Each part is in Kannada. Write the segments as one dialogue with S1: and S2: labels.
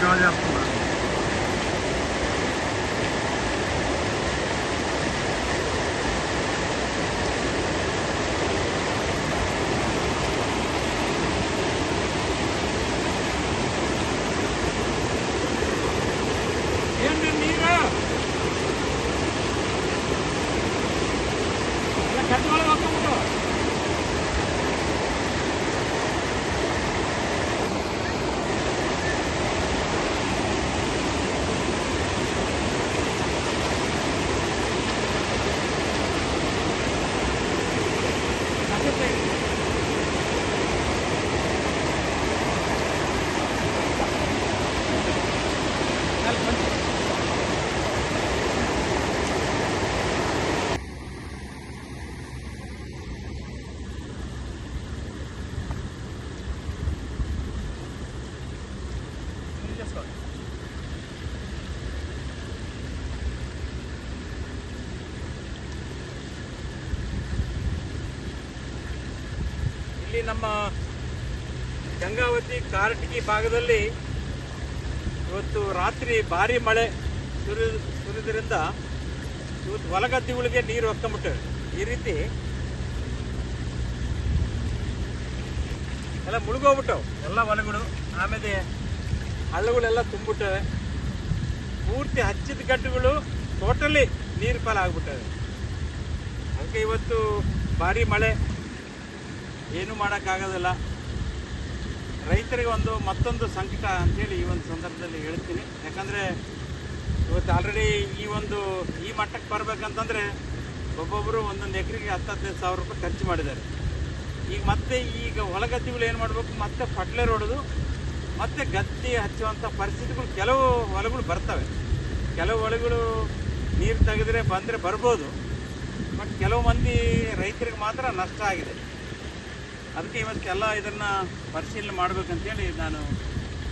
S1: Olha a. ಇಲ್ಲಿ ನಮ್ಮ ಗಂಗಾವತಿ ಕಾರಟಗಿ ಭಾಗದಲ್ಲಿ ಇವತ್ತು ರಾತ್ರಿ ಭಾರಿ ಮಳೆ ಸುರಿ ಸುರಿದ್ರಿಂದ ಇವತ್ತು ಹೊಲಗದ್ದೆಗಳಿಗೆ ನೀರು ಹೊಕ್ಕೊಂಬಿಟ್ಟವೆ ಈ ರೀತಿ ಎಲ್ಲ ಮುಳುಗೋಗ್ಬಿಟ್ಟವು. ಎಲ್ಲ ಹೊಲಗಳು ಆಮೇಲೆ ಹಳ್ಳಗಳೆಲ್ಲ ತುಂಬಿಟ್ಟವೆ ಪೂರ್ತಿ ಹಚ್ಚಿದ ಗಡ್ಡುಗಳು ಟೋಟಲಿ ನೀರು ಪಾಲ ಆಗ್ಬಿಟ್ಟವೆ. ಅದಕ್ಕೆ ಇವತ್ತು ಭಾರಿ ಮಳೆ. ಏನು ಮಾಡೋಕ್ಕಾಗೋದಿಲ್ಲ. ರೈತರಿಗೆ ಒಂದು ಮತ್ತೊಂದು ಸಂಕಟ ಅಂತೇಳಿ ಈ ಒಂದು ಸಂದರ್ಭದಲ್ಲಿ ಹೇಳ್ತೀನಿ. ಯಾಕಂದರೆ ಇವತ್ತು ಆಲ್ರೆಡಿ ಈ ಒಂದು ಈ ಮಟ್ಟಕ್ಕೆ ಬರಬೇಕಂತಂದರೆ ಒಬ್ಬೊಬ್ಬರು ಒಂದೊಂದು ಎಕರೆಗೆ ಹತ್ತು ಹದಿನೈದು ಸಾವಿರ ರೂಪಾಯಿ ಖರ್ಚು ಮಾಡಿದ್ದಾರೆ. ಈಗ ಮತ್ತೆ ಈಗ ಹೊಲಗದ್ದೆಗಳು ಏನು ಮಾಡಬೇಕು? ಮತ್ತೆ ಫಟ್ಲೆ ಹೊಡೆದು ಮತ್ತೆ ಗದ್ದೆ ಹಚ್ಚುವಂಥ ಪರಿಸ್ಥಿತಿಗಳು ಕೆಲವು ಹೊಲಗಳು ಬರ್ತವೆ. ಕೆಲವು ಹೊಲಗಳು ನೀರು ತೆಗೆದ್ರೆ ಬಂದರೆ ಬರ್ಬೋದು. ಬಟ್ ಕೆಲವು ಮಂದಿ ರೈತರಿಗೆ ಮಾತ್ರ ನಷ್ಟ ಆಗಿದೆ. ಅದಕ್ಕೆ ಇವತ್ತೆಲ್ಲ ಇದನ್ನು ಪರಿಶೀಲನೆ ಮಾಡಬೇಕಂತೇಳಿ ನಾನು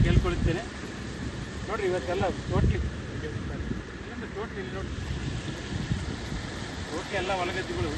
S1: ಕೇಳ್ಕೊಳ್ತೇನೆ. ನೋಡ್ರಿ ಇವತ್ತೆಲ್ಲ ಟೋಟ್ಲಿ ಟೋಟ್ಲಿ ನೋಡಿ ಟೋಟ್ಲಿ ಎಲ್ಲ ಹೊಲಗದ್ದೆಗಳು